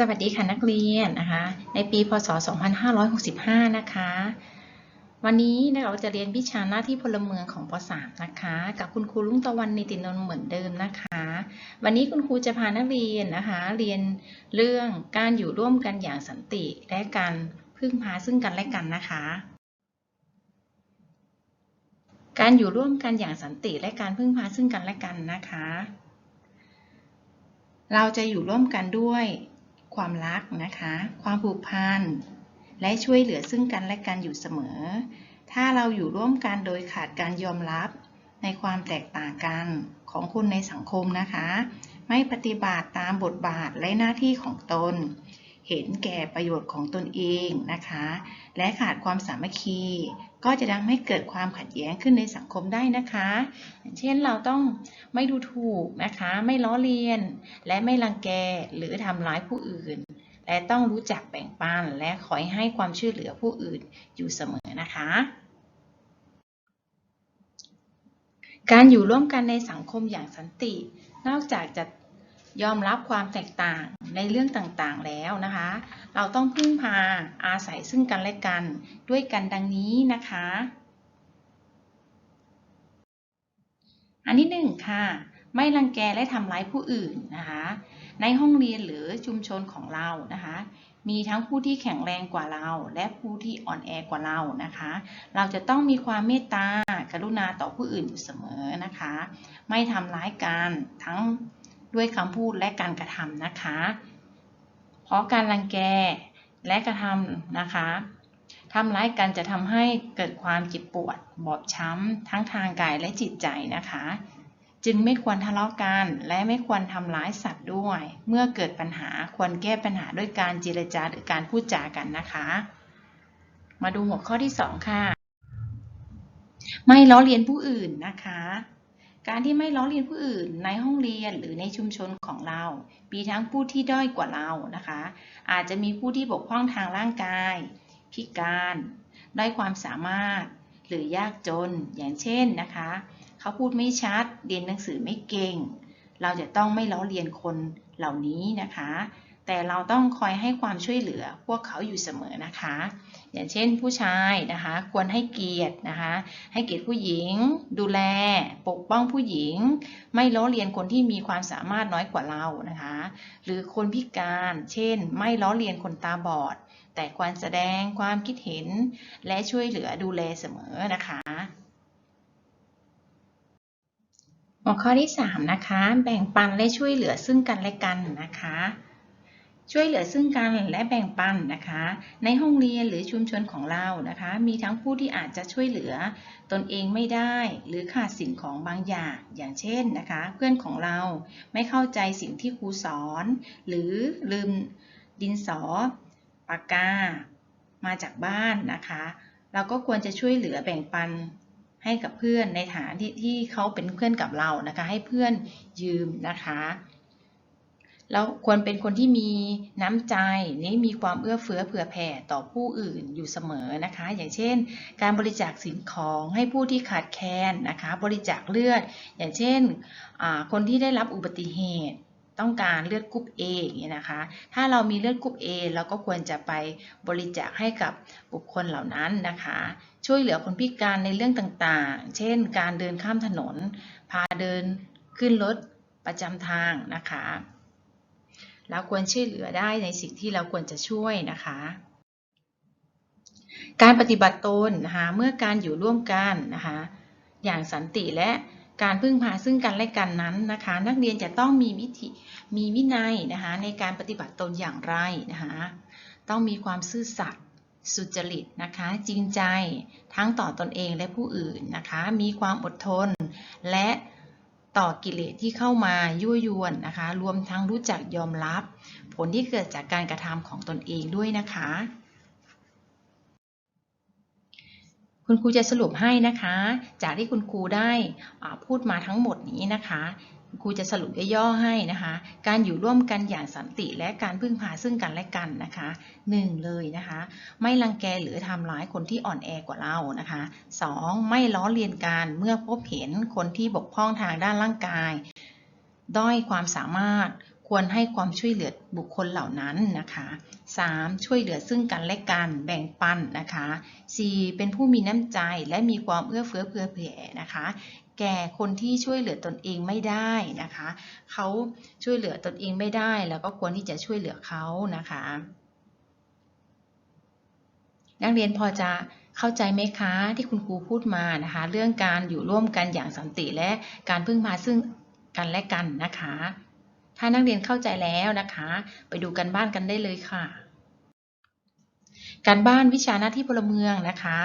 สวัสดีค่ะนักเรียนนะคะ ในปีพศ 2565 นะคะ วันนี้เราจะเรียนวิชาหน้าที่พลเมืองของป .3 นะคะ กับคุณครูลุงตะวันนิตินนท์เหมือนเดิมนะคะ วันนี้คุณครูจะพานักเรียนนะคะ เรียนเรื่องการอยู่ร่วมกันอย่างสันติและการพึ่งพาซึ่งกันและกันนะคะ การอยู่ร่วมกันอย่างสันติและการพึ่งพาซึ่งกันและกันนะคะ เราจะอยู่ร่วมกันด้วย ความรักนะคะ ความผูกพัน และช่วยเหลือซึ่งกันและกันอยู่เสมอ ถ้าเราอยู่ร่วมกันโดยขาดการยอมรับในความแตกต่างกันของคนในสังคมนะคะ ไม่ปฏิบัติตามบทบาทและหน้าที่ของตน เห็นแก่ประโยชน์ของตนเองนะคะ และขาดความสามัคคี ก็จะทำให้เกิดความขัดแย้งขึ้นในสังคมได้นะคะ เช่นเราต้องไม่ดูถูกนะคะ ไม่ล้อเลียน และไม่รังแกหรือทำร้ายผู้อื่น และต้องรู้จักแบ่งปันและคอยให้ความช่วยเหลือผู้อื่นอยู่เสมอนะคะการอยู่ร่วมกันในสังคมอย่างสันติ นอกจากจะ ยอมรับความแตกต่างในเรื่องต่างๆแล้วนะคะ เราต้องพึ่งพาอาศัยซึ่งกันและกันด้วยกันดังนี้นะคะ อันที่หนึ่งค่ะ ไม่รังแกและทำร้ายผู้อื่นนะคะ ในห้องเรียนหรือชุมชนของเรานะคะ มีทั้งผู้ที่แข็งแรงกว่าเรา และผู้ที่อ่อนแอกว่าเรานะคะ เราจะต้องมีความเมตตากรุณาต่อผู้อื่นอยู่เสมอนะคะ ไม่ทำร้ายกันทั้ง ด้วยคำพูดและการกระทำนะคะ เพราะการรังแกและกระทำนะคะทำร้ายกันจะทำให้เกิดความเจ็บปวด บอบช้ำ ทั้งทางกายและจิตใจนะคะ จึงไม่ควรทะเลาะกันและไม่ควรทำร้ายสัตว์ด้วย เมื่อเกิดปัญหาควรแก้ปัญหาด้วยการเจรจาหรือการพูดจากันนะคะ มาดูหัวข้อที่ 2 ค่ะ ไม่ล้อเลียนผู้อื่นนะคะ การที่ไม่ล้อเลียนผู้อื่นในห้องเรียนหรือในชุมชนของเรา มีทั้งผู้ที่ด้อยกว่าเรานะคะ อาจจะมีผู้ที่บกพร่องทางร่างกาย พิการด้อยความสามารถ หรือยากจน อย่างเช่นนะคะ เขาพูดไม่ชัด เรียนหนังสือไม่เก่ง เราจะต้องไม่ล้อเลียนคนเหล่านี้นะคะ แต่เราต้องคอยให้ความช่วยเหลือพวกเขาอยู่เสมอนะคะ อย่างเช่นผู้ชายนะคะ ควรให้เกียรตินะคะ ให้เกียรติผู้หญิง ดูแล ปกป้องผู้หญิง ไม่ล้อเลียนคนที่มีความสามารถน้อยกว่าเรานะคะ หรือคนพิการ เช่น ไม่ล้อเลียนคนตาบอด แต่ควรแสดงความคิดเห็น และช่วยเหลือดูแลเสมอนะคะหัวข้อที่ 3 นะคะ แบ่งปันและช่วยเหลือซึ่งกันและกันนะคะ ช่วยเหลือซึ่งกันและแบ่งปันนะคะ ในห้องเรียนหรือชุมชนของเรานะคะ มีทั้งผู้ที่อาจจะช่วยเหลือ ตนเองไม่ได้ หรือขาดสิ่งของบางอย่าง อย่างเช่นนะคะ เพื่อนของเราไม่เข้าใจสิ่งที่ครูสอน หรือลืมดินสอปากกา มาจากบ้านนะคะ เราก็ควรจะช่วยเหลือแบ่งปันให้กับเพื่อนในฐานที่ที่เขาเป็นเพื่อนกับเรานะคะ ให้เพื่อนยืมนะคะ แล้วควรเป็นคนที่มีน้ำใจนี้มีความเอื้อเฟื้อเผื่อแผ่ต่อผู้อื่นอยู่เสมอนะคะ อย่างเช่น การบริจาคสิ่งของให้ผู้ที่ขาดแคลนนะคะ บริจาคเลือด อย่างเช่นคนที่ได้รับอุบัติเหตุต้องการเลือดกรุ๊ป A อย่างนี้นะคะ ถ้าเรามีเลือดกรุ๊ป A เราก็ควรจะไปบริจาคให้กับบุคคลเหล่านั้นนะคะ ช่วยเหลือคนพิการในเรื่องต่างๆ เช่น การเดินข้ามถนน พาเดินขึ้นรถประจำทางนะคะ เราควรช่วยเหลือได้ในสิ่งที่เราควรจะช่วยนะคะ การปฏิบัติตนนะคะเมื่อการอยู่ร่วมกันนะคะอย่างสันติและการพึ่งพาซึ่งกันและกันนั้นนะคะ นักเรียนจะต้องมีวิธีมีวินัยนะคะในการปฏิบัติตนอย่างไรนะคะต้องมีความซื่อสัตย์สุจริตนะคะจริงใจทั้งต่อตอนเองและผู้อื่นนะคะ มีความอดทนและ ต่อกิเลสที่เข้ามายั่วยวนนะคะ รวมทั้งรู้จักยอมรับ ผลที่เกิดจากการกระทำของตนเองด้วยนะคะ คุณครูจะสรุปให้นะคะ จากที่คุณครูได้พูดมาทั้งหมดนี้นะคะ ครูจะสรุปย่อๆให้นะคะ การอยู่ร่วมกันอย่างสันติและการพึ่งพาซึ่งกันและกันนะคะ 1 เลยนะคะ ไม่รังแกหรือทำร้ายคนที่อ่อนแอกว่าเรานะคะ 2. ไม่ล้อเลียนกันเมื่อพบเห็นคนที่บกพร่องทางด้านร่างกาย ด้อยความสามารถควรให้ความช่วยเหลือบุคคลเหล่านั้นนะคะ 3. ช่วยเหลือซึ่งกันและกันแบ่งปันนะคะ 4. เป็นผู้มีน้ำใจและมีความเอื้อเฟื้อเผื่อแผ่นะคะ แก่คนที่ช่วยเหลือตนเองไม่ได้นะคะ เขาช่วยเหลือตนเองไม่ได้ แล้วก็ควรที่จะช่วยเหลือเขานะคะ นักเรียนพอจะเข้าใจไหมคะที่คุณครูพูดมานะคะ เรื่องการอยู่ร่วมกันอย่างสันติและการพึ่งพาซึ่งกันและกันนะคะ ถ้านักเรียนเข้าใจแล้วนะคะ ไปดูกันบ้านกันได้เลยค่ะการบ้านวิชาหน้าที่พลเมืองนะคะ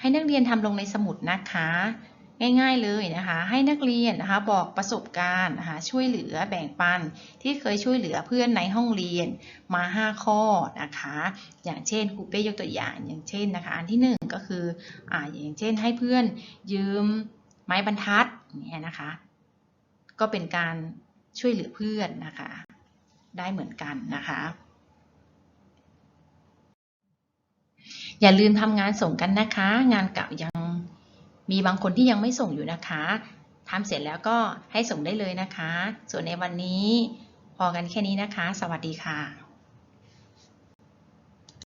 ให้นักเรียนทำลงในสมุดนะคะ ง่าย ๆเลยนะคะ ให้นักเรียนนะคะบอกประสบการณ์นะคะช่วยเหลือแบ่งปันที่เคยช่วยเหลือเพื่อนในห้องเรียนมา 5 ข้อนะคะ อย่างเช่นครูเป้ยกตัวอย่าง อย่างเช่นนะคะอันที่หนึ่งก็คืออ่าอย่างเช่นให้เพื่อนยืมไม้บรรทัดเนี่ยนะคะ ก็เป็นการช่วยเหลือเพื่อนนะคะ ได้เหมือนกันนะคะอย่าลืมทำงานส่งกันนะคะ งานเก่ายัง มีบางคนที่ยังไม่ส่งอยู่นะคะทำเสร็จแล้วก็ให้ส่งได้เลยนะคะ ส่วนในวันนี้พอกันแค่นี้นะคะ สวัสดีค่ะ